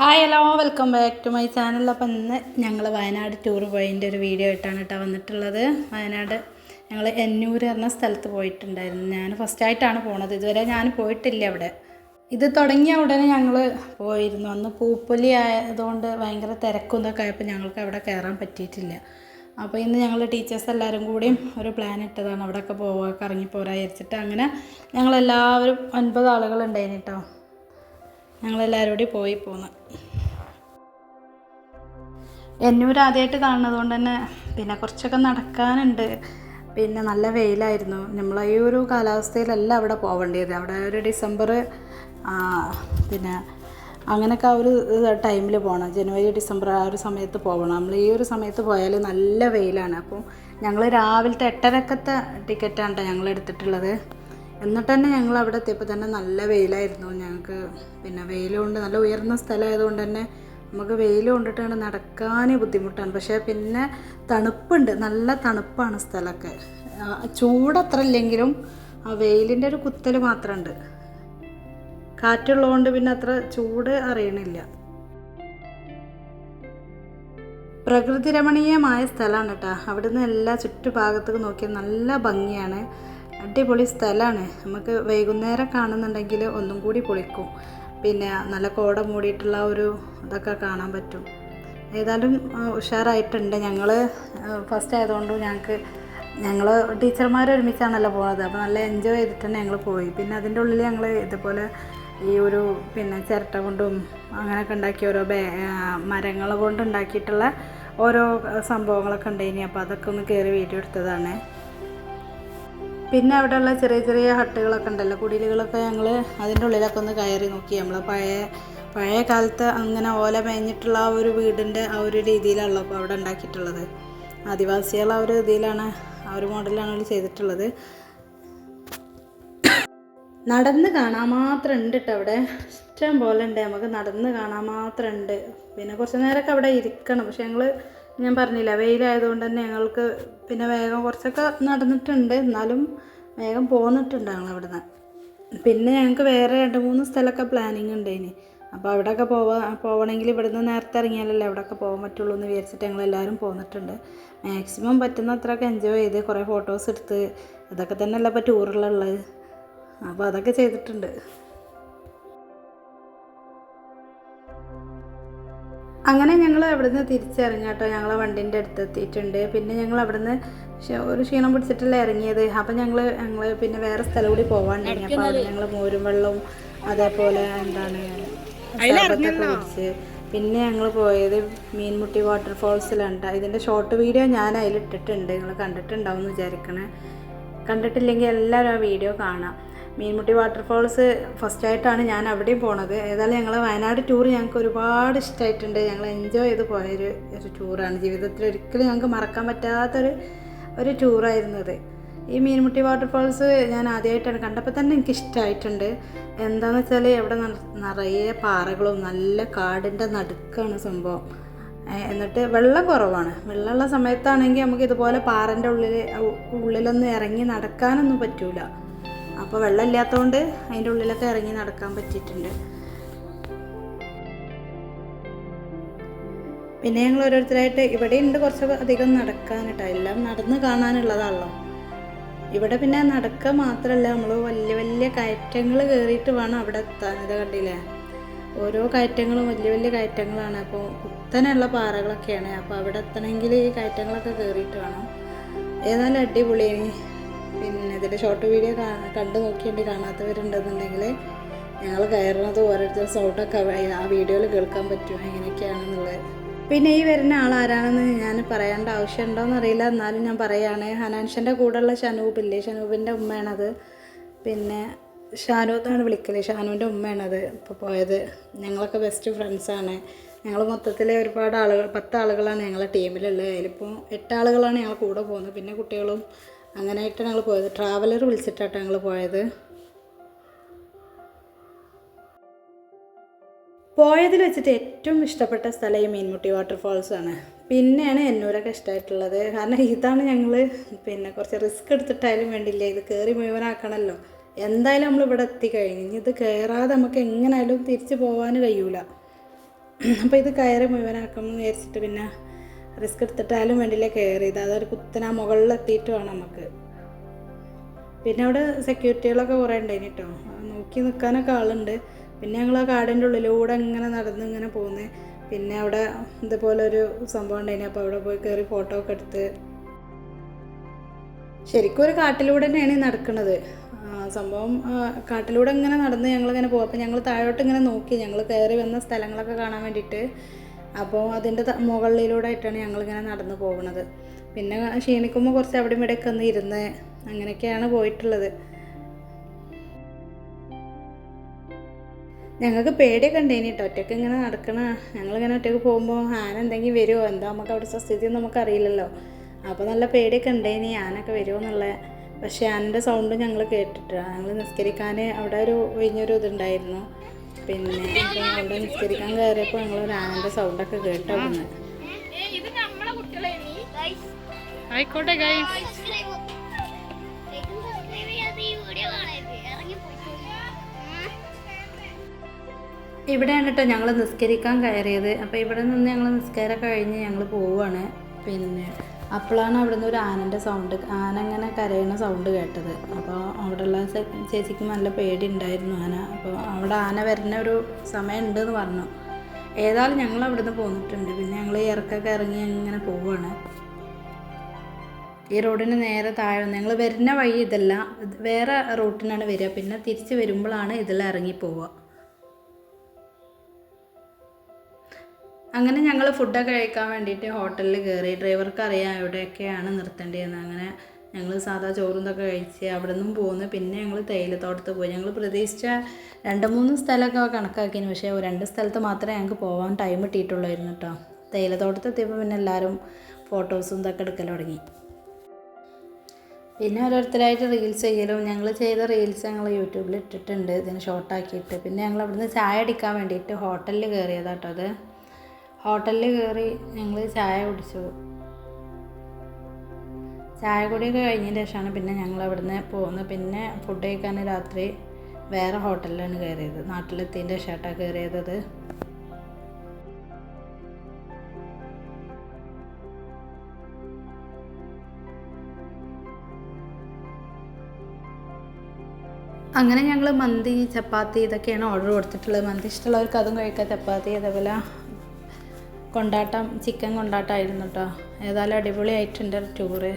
Hi hello welcome back to my channel. അപ്പം ഇന്ന് ഞങ്ങൾ വയനാട് ടൂർ പോയതിന്റെ ഒരു വീഡിയോ ആയിട്ടാണ് കേട്ടോ വന്നിട്ടുള്ളത്. വയനാട് ഞങ്ങൾ എന്നൂർ എന്ന സ്ഥലത്ത് പോയിട്ടുണ്ടായിരുന്നു. ഞാൻ ഫസ്റ്റ് ആയിട്ടാണ് പോണത്. ഇതുവരെ ഞാൻ പോയിട്ടില്ല അവിടെ. ഇത് തുടങ്ങിയ ഉടനെ ഞങ്ങൾ പോയിരുന്നു. അന്ന് പൂപ്പൊലി ആയതുകൊണ്ട് ഭയങ്കര തിരക്കും ഇതൊക്കെ ആയപ്പോൾ ഞങ്ങൾക്ക് അവിടെ കയറാൻ പറ്റിയിട്ടില്ല. അപ്പോൾ ഇന്ന് ഞങ്ങൾ ടീച്ചേഴ്സ് എല്ലാവരും കൂടിയും ഒരു പ്ലാൻ ഇട്ടതാണ്. അവിടെയൊക്കെ പോവുക കറങ്ങി പോരാ വിചാരിച്ചിട്ട് അങ്ങനെ ഞങ്ങളെല്ലാവരും ഒൻപത് ആളുകളുണ്ടായിരുന്നു കേട്ടോ. ഞങ്ങളെല്ലാവരും കൂടി പോയി പോന്ന്. എന്നൂർ ആദ്യമായിട്ട് കാണുന്നത് കൊണ്ട് തന്നെ പിന്നെ കുറച്ചൊക്കെ നടക്കാനുണ്ട്. പിന്നെ നല്ല വെയിലായിരുന്നു. നമ്മൾ ഈ ഒരു കാലാവസ്ഥയിലല്ല അവിടെ പോവേണ്ടത് അവിടെ ഒരു ഡിസംബർ പിന്നെ അങ്ങനെയൊക്കെ ആ ഒരു ടൈമിൽ പോകണം ജനുവരി ഡിസംബർ ആ ഒരു സമയത്ത് പോകണം നമ്മൾ ഈ ഒരു സമയത്ത് പോയാൽ നല്ല വെയിലാണ്. അപ്പോൾ ഞങ്ങൾ രാവിലത്തെ എട്ടരക്കത്തെ ടിക്കറ്റാണ് ഞങ്ങൾ എടുത്തിട്ടുള്ളത്. എന്നിട്ട് തന്നെ ഞങ്ങൾ അവിടെ എത്തിയപ്പോൾ തന്നെ നല്ല വെയിലായിരുന്നു. ഞങ്ങൾക്ക് പിന്നെ വെയിലുകൊണ്ട് നല്ല ഉയർന്ന സ്ഥലമായതുകൊണ്ട് തന്നെ നമുക്ക് വെയിൽ കൊണ്ടിട്ടാണ് നടക്കാൻ ബുദ്ധിമുട്ടാണ്. പക്ഷേ പിന്നെ തണുപ്പുണ്ട്. നല്ല തണുപ്പാണ് സ്ഥലമൊക്കെ. ചൂടത്ര ഇല്ലെങ്കിലും ആ വെയിലിന്റെ ഒരു കുത്തൽ മാത്രമുണ്ട് കാറ്റുള്ളതുകൊണ്ട് പിന്നെ അത്ര ചൂട് അറിയണില്ല. പ്രകൃതിരമണീയമായ സ്ഥലമാണ് കേട്ടോ അവിടുന്ന് എല്ലാ ചുറ്റുഭാഗത്തേക്ക് നോക്കിയാൽ നല്ല ഭംഗിയാണ്. അടിപൊളി സ്ഥലമാണ് നമുക്ക് വൈകുന്നേരം കാണുന്നുണ്ടെങ്കിൽ ഒന്നും കൂടി പൊളിക്കും. പിന്നെ നല്ല കോട മൂടിയിട്ടുള്ള ഒരു ഇതൊക്കെ കാണാൻ പറ്റും. ഏതായാലും ഉഷാറായിട്ടുണ്ട്. ഞങ്ങൾ ഫസ്റ്റ് ആയതുകൊണ്ട് ഞങ്ങൾക്ക് ഞങ്ങൾ ടീച്ചർമാർ ഒരുമിച്ചാണല്ലോ പോകുന്നത് അപ്പോൾ നല്ല എൻജോയ് ചെയ്തിട്ട് തന്നെ ഞങ്ങൾ പോയി. പിന്നെ അതിന്റെ ഉള്ളിൽ ഞങ്ങൾ ഇതുപോലെ ഈ ഒരു പിന്നെ ചിരട്ട കൊണ്ടും അങ്ങനെയൊക്കെ ഉണ്ടാക്കിയ ഓരോ ബേ മരങ്ങൾ കൊണ്ട് ഉണ്ടാക്കിയിട്ടുള്ള ഓരോ സംഭവങ്ങളൊക്കെ ഉണ്ടായിനി. അപ്പോൾ അതൊക്കെ ഒന്ന് കയറി വീഡിയോ എടുത്തതാണ്. പിന്നെ അവിടെയുള്ള ചെറിയ ചെറിയ ഹട്ടുകളൊക്കെ ഉണ്ടല്ലോ കുടിലുകളൊക്കെ ഞങ്ങൾ അതിന്റെ ഉള്ളിലൊക്കെ ഒന്ന് കയറി നോക്കി. നമ്മൾ പഴയ പഴയ കാലത്ത് അങ്ങനെ ഓല മേഞ്ഞിട്ടുള്ള ആ ഒരു വീടിന്റെ ആ ഒരു രീതിയിലാണല്ലോ അപ്പോൾ അവിടെ ഉണ്ടാക്കിയിട്ടുള്ളത്. ആദിവാസികൾ ആ ഒരു രീതിയിലാണ് ആ ഒരു മോഡലാണ് അവർ ചെയ്തിട്ടുള്ളത്. നടന്ന് കാണാൻ മാത്രം ഉണ്ട് കേട്ടോ അവിടെ. ഇഷ്ടം പോലെ ഉണ്ട്. നമുക്ക് നടന്ന് കാണാൻ മാത്രം ഉണ്ട്. പിന്നെ കുറച്ച് നേരമൊക്കെ അവിടെ ഇരിക്കണം. പക്ഷെ ഞങ്ങൾ ഞാൻ പറഞ്ഞില്ല വെയിലായതുകൊണ്ട് തന്നെ ഞങ്ങൾക്ക് പിന്നെ വേഗം കുറച്ചൊക്കെ നടന്നിട്ടുണ്ട്. എന്നാലും വേഗം പോന്നിട്ടുണ്ട് ഞങ്ങൾ അവിടുന്ന്. പിന്നെ ഞങ്ങൾക്ക് വേറെ രണ്ട് മൂന്ന് സ്ഥലമൊക്കെ പ്ലാനിങ് ഉണ്ട് ഇനി. അപ്പോൾ അവിടെയൊക്കെ പോവാ പോവണമെങ്കിൽ ഇവിടുന്ന് നേരത്തെ ഇറങ്ങിയാലല്ലേ അവിടെയൊക്കെ പോകാൻ പറ്റുള്ളൂ എന്ന് വിചാരിച്ചിട്ട് ഞങ്ങൾ എല്ലാവരും പോന്നിട്ടുണ്ട്. മാക്സിമം പറ്റുന്ന അത്രയൊക്കെ എൻജോയ് ചെയ്ത് കുറേ ഫോട്ടോസ് എടുത്ത് ഇതൊക്കെ തന്നെയല്ല ഇപ്പോൾ ടൂറിലുള്ളത് അപ്പോൾ അതൊക്കെ ചെയ്തിട്ടുണ്ട്. അങ്ങനെ ഞങ്ങൾ അവിടുന്ന് തിരിച്ചറിഞ്ഞു കേട്ടോ. ഞങ്ങൾ വണ്ടിന്റെ അടുത്ത് എത്തിയിട്ടുണ്ട് പിന്നെ ഞങ്ങൾ അവിടുന്ന് ഒരു ക്ഷീണം പിടിച്ചിട്ടല്ലേ ഇറങ്ങിയത്. അപ്പം ഞങ്ങൾ ഞങ്ങൾ പിന്നെ വേറെ സ്ഥലം കൂടി പോകാണ്ടിരുന്നു അപ്പോൾ അവിടെ ഞങ്ങൾ മോരും വെള്ളവും അതേപോലെ എന്താണ് കുടിച്ച് പിന്നെ ഞങ്ങൾ പോയത് മീൻമുട്ടി വാട്ടർഫോൾസിലാണ് ട്ടോ. ഇതിന്റെ ഷോർട്ട് വീഡിയോ ഞാൻ അതിലിട്ടിട്ടുണ്ട്. നിങ്ങൾ കണ്ടിട്ടുണ്ടാവും എന്ന് വിചാരിക്കണേ. കണ്ടിട്ടില്ലെങ്കിൽ എല്ലാവരും ആ വീഡിയോ കാണാം. മീൻമുട്ടി വാട്ടർഫോൾസ് ഫസ്റ്റ് ആയിട്ടാണ് ഞാൻ അവിടെയും പോണത്. ഏതായാലും ഞങ്ങൾ വയനാട് ടൂർ ഞങ്ങൾക്ക് ഒരുപാട് ഇഷ്ടമായിട്ടുണ്ട് ഞങ്ങൾ എൻജോയ് ചെയ്ത് പോയൊരു ഒരു ടൂറാണ് ജീവിതത്തിൽ ഒരിക്കലും ഞങ്ങൾക്ക് മറക്കാൻ പറ്റാത്തൊരു ഒരു ടൂറായിരുന്നു അത് ഈ മീൻമുട്ടി വാട്ടർഫോൾസ് ഞാൻ ആദ്യമായിട്ടാണ് കണ്ടപ്പോൾ തന്നെ എനിക്ക് ഇഷ്ടമായിട്ടുണ്ട് എന്താണെന്ന് വെച്ചാൽ ഇവിടെ നിറയെ പാറകളും നല്ല കാടിന്റെ നടുക്കാണ് സംഭവം. എന്നിട്ട് വെള്ളം കുറവാണ്. വെള്ളമുള്ള സമയത്താണെങ്കിൽ നമുക്ക് ഇതുപോലെ പാറന്റെ ഉള്ളിൽ ഉള്ളിലൊന്നും ഇറങ്ങി നടക്കാനൊന്നും പറ്റൂല. അപ്പോൾ വെള്ളമില്ലാത്തതുകൊണ്ട് അതിന്റെ ഉള്ളിലൊക്കെ ഇറങ്ങി നടക്കാൻ പറ്റിയിട്ടുണ്ട്. പിന്നെ ഞങ്ങൾ ഓരോരുത്തരായിട്ട് ഇവിടെ ഉണ്ട് കുറച്ച് അധികം നടക്കാൻ എല്ലാം നടന്ന് കാണാനുള്ളതാണല്ലോ. ഇവിടെ പിന്നെ നടക്കുക മാത്രമല്ല നമ്മൾ വലിയ വലിയ കയറ്റങ്ങൾ കയറിയിട്ട് വേണം അവിടെ എത്താൻ. ഇത് കണ്ടില്ലേ? ഓരോ കയറ്റങ്ങളും വലിയ വലിയ കയറ്റങ്ങളാണ്. അപ്പോൾ കുത്തനെയുള്ള പാറകളൊക്കെയാണ്. അപ്പോൾ അവിടെ എത്തണമെങ്കിൽ ഈ കയറ്റങ്ങളൊക്കെ കയറിയിട്ട് വേണം. ഏതായാലും അടിപൊളിയാണ് പിന്നെ ഇതിന്റെ ഷോർട്ട് വീഡിയോ കണ്ടു നോക്കിയിട്ട് കാണാത്തവരുണ്ടെന്നുണ്ടെങ്കിൽ ഞങ്ങൾ കയറുന്നത് ഓരോരുത്തർ സൗണ്ടൊക്കെ ആ വീഡിയോയിൽ കേൾക്കാൻ പറ്റും എങ്ങനെയൊക്കെയാണെന്നുള്ളത്. പിന്നെ ഈ വരുന്ന ആൾ ആരാണെന്ന് ഞാൻ പറയേണ്ട ആവശ്യമുണ്ടോയെന്ന് അറിയില്ല. എന്നാലും ഞാൻ പറയുകയാണ് ഹനാൻഷന്റെ കൂടെയുള്ള ഷനൂബില്ലേ ഷനൂബിന്റെ ഉമ്മയാണത്. പിന്നെ ഷാനു എന്നാണ് വിളിക്കൽ? ഷാനുവിന്റെ ഉമ്മയാണത് ഇപ്പോൾ പോയത്. ഞങ്ങളൊക്കെ ബെസ്റ്റ് ഫ്രണ്ട്സാണ് ഞങ്ങൾ മൊത്തത്തിൽ ഒരുപാട് ആളുകൾ പത്ത് ആളുകളാണ് ഞങ്ങളെ ടീമിലുള്ളത് അതിലിപ്പോൾ എട്ട് ആളുകളാണ് ഞങ്ങൾ കൂടെ പോകുന്നത്. പിന്നെ കുട്ടികളും അങ്ങനെയായിട്ടാണ് ഞങ്ങൾ പോയത്. ട്രാവലർ വിളിച്ചിട്ടാണ് ഞങ്ങൾ പോയത്. പോയതിൽ വെച്ചിട്ട് ഏറ്റവും ഇഷ്ടപ്പെട്ട സ്ഥലം ഈ മീൻമുട്ടി വാട്ടർഫാൾസ് ആണ്. പിന്നെയാണ് എന്നൂരൊക്കെ ഇഷ്ടമായിട്ടുള്ളത് കാരണം ഇതാണ് ഞങ്ങൾ പിന്നെ കുറച്ച് റിസ്ക് എടുത്തിട്ടായാലും വേണ്ടില്ല. ഇത് കയറി മുഴുവനാക്കണമല്ലോ എന്തായാലും നമ്മൾ ഇവിടെ എത്തിക്കഴിഞ്ഞു. ഇനി ഇത് കയറാതെ നമുക്ക് എങ്ങനെയായാലും തിരിച്ചു പോകാൻ കഴിയൂല. അപ്പോൾ ഇത് കയറി മുഴുവനാക്കണം എന്ന് വിചാരിച്ചിട്ട് പിന്നെ റിസ്ക് എടുത്തിട്ടാലും വേണ്ടിയില്ല കയറിയത് അതൊരു കുത്തന മുകളിൽ എത്തിയിട്ട് വേണം നമുക്ക്. പിന്നെ അവിടെ സെക്യൂരിറ്റികളൊക്കെ കുറേ ഉണ്ടായിന് കേട്ടോ നോക്കി നിൽക്കാനൊക്കെ ആളുണ്ട്. പിന്നെ ഞങ്ങൾ ആ കാടിന്റെ ഉള്ളിലൂടെ ഇങ്ങനെ നടന്ന് ഇങ്ങനെ പോകുന്നത് പിന്നെ അവിടെ ഇതുപോലെ ഒരു സംഭവം ഉണ്ടായിന്. അപ്പോൾ അവിടെ പോയി കയറി ഫോട്ടോ ഒക്കെ എടുത്ത്. ശരിക്കും ഒരു കാട്ടിലൂടെ തന്നെയാണ് ഈ നടക്കുന്നത് സംഭവം കാട്ടിലൂടെ ഇങ്ങനെ നടന്ന് ഞങ്ങളിങ്ങനെ പോകും അപ്പോൾ ഞങ്ങൾ താഴോട്ട് ഇങ്ങനെ നോക്കി. ഞങ്ങൾ കയറി വന്ന സ്ഥലങ്ങളൊക്കെ കാണാൻ വേണ്ടിയിട്ട്. അപ്പോൾ അതിന്റെ മുകളിലൂടെ ആയിട്ടാണ് ഞങ്ങളിങ്ങനെ നടന്ന് പോകുന്നത്. പിന്നെ ക്ഷീണിക്കുമ്പോൾ കുറച്ച് അവിടെ ഇവിടെയൊക്കെ ഒന്ന് ഇരുന്ന് അങ്ങനെയൊക്കെയാണ് പോയിട്ടുള്ളത്. ഞങ്ങൾക്ക് പേടിയൊക്കെ ഉണ്ടായിനി കേട്ടോ ഒറ്റയ്ക്ക് ഇങ്ങനെ നടക്കണ ഞങ്ങളിങ്ങനെ ഒറ്റയ്ക്ക് പോകുമ്പോൾ ആന എന്തെങ്കിലും വരുമോ എന്താ നമുക്ക് അവിടെ സ്ഥിതി നമുക്ക് അറിയില്ലല്ലോ അപ്പോൾ നല്ല പേടിയൊക്കെ ഉണ്ടായിനി ആനൊക്കെ വരുമോ എന്നുള്ള പക്ഷേ ആനന്റെ സൗണ്ട് ഞങ്ങൾ കേട്ടിട്ട് ഞങ്ങൾ നിസ്കരിക്കാൻ അവിടെ ഒരു ഒഴിഞ്ഞൊരു ഇതുണ്ടായിരുന്നു. പിന്നെ അവിടെ നിസ്കരിക്കാൻ കയറിയപ്പോൾ ഞങ്ങൾ ഒരു ആനന്റെ സൗണ്ടൊക്കെ കേട്ടോ ആയിക്കോട്ടെ ഇവിടെയാണ് കേട്ടോ ഞങ്ങൾ നിസ്കരിക്കാൻ കയറിയത്. അപ്പോൾ ഇവിടെ നിന്ന് ഞങ്ങൾ നിസ്കാരം കഴിഞ്ഞ് ഞങ്ങൾ പോവുകയാണ് പിന്നെ അപ്പോഴാണ് അവിടുന്ന് ഒരു ആനന്റെ സൗണ്ട് ആന അങ്ങനെ കരയുന്ന സൗണ്ട് കേട്ടത്. അപ്പോൾ അവിടെയുള്ള ചേച്ചിക്ക് നല്ല പേടി ഉണ്ടായിരുന്നു ആന. അപ്പോൾ അവിടെ ആന വരുന്ന ഒരു സമയം ഉണ്ടെന്ന് പറഞ്ഞു. ഏതായാലും ഞങ്ങൾ അവിടുന്ന് പോന്നിട്ടുണ്ട്. പിന്നെ ഞങ്ങൾ ഇറക്കൊക്കെ ഇറങ്ങി ഇങ്ങനെ പോവുകയാണ് ഈ റോഡിന് നേരെ താഴെ ഞങ്ങൾ വരുന്ന വഴി ഇതല്ല. വേറെ റൂട്ടിനാണ് വരിക. പിന്നെ തിരിച്ച് വരുമ്പോഴാണ് ഇതിൽ ഇറങ്ങി പോവുക. അങ്ങനെ ഞങ്ങൾ ഫുഡൊക്കെ കഴിക്കാൻ വേണ്ടിയിട്ട് ഹോട്ടലിൽ കയറി ഡ്രൈവർക്ക് അറിയാം എവിടെയൊക്കെയാണ് നിർത്തേണ്ടതെന്ന്. അങ്ങനെ ഞങ്ങൾ സാധാ ചോറും ഇതൊക്കെ കഴിച്ച് അവിടെ നിന്നും പോന്ന്. പിന്നെ ഞങ്ങൾ തേയിലത്തോട്ടത്ത് പോയി. ഞങ്ങൾ പ്രതീക്ഷിച്ച രണ്ട് മൂന്ന് സ്ഥലമൊക്കെ കണക്കാക്കിന്. പക്ഷേ രണ്ട് സ്ഥലത്ത് മാത്രമേ ഞങ്ങൾക്ക് പോകാൻ ടൈം കിട്ടിയിട്ടുള്ളായിരുന്നു കേട്ടോ തേയിലത്തോട്ടത്ത് എത്തിയപ്പോൾ പിന്നെ എല്ലാവരും ഫോട്ടോസും ഇതൊക്കെ എടുക്കൽ തുടങ്ങി. പിന്നെ ഓരോരുത്തരായിട്ട് റീൽസ് ചെയ്യലും. ഞങ്ങൾ ചെയ്ത റീൽസ് ഞങ്ങൾ യൂട്യൂബിൽ ഇട്ടിട്ടുണ്ട്. ഇതിന് ഷോർട്ടാക്കിയിട്ട് പിന്നെ ഞങ്ങൾ അവിടുന്ന് ചായ അടിക്കാൻ വേണ്ടിയിട്ട് ഹോട്ടലിൽ കയറിയതാട്ടോ അത്. ഹോട്ടലിൽ കയറി ഞങ്ങൾ ചായ കുടിച്ചു. ചായ കുടിയൊക്കെ കഴിഞ്ഞ ശേഷമാണ് പിന്നെ ഞങ്ങൾ അവിടുന്ന് പോകുന്നത്. പിന്നെ ഫുഡ് കഴിക്കാൻ രാത്രി വേറെ ഹോട്ടലിലാണ് കയറിയത്. നാട്ടിലെത്തിന്റെ ശേഷമായിട്ടാണ് കയറിയത്. അങ്ങനെ ഞങ്ങൾ മന്തി ചപ്പാത്തി ഇതൊക്കെയാണ് ഓർഡർ കൊടുത്തിട്ടുള്ളത്. മന്തി ഇഷ്ടമുള്ളവർക്ക് അതും കഴിക്കാം. ചപ്പാത്തി അതേപോലെ കൊണ്ടാട്ടം ചിക്കൻ കൊണ്ടാട്ടമായിരുന്നു കേട്ടോ ഏതായാലും അടിപൊളിയായിട്ടുണ്ട് ടൂറ്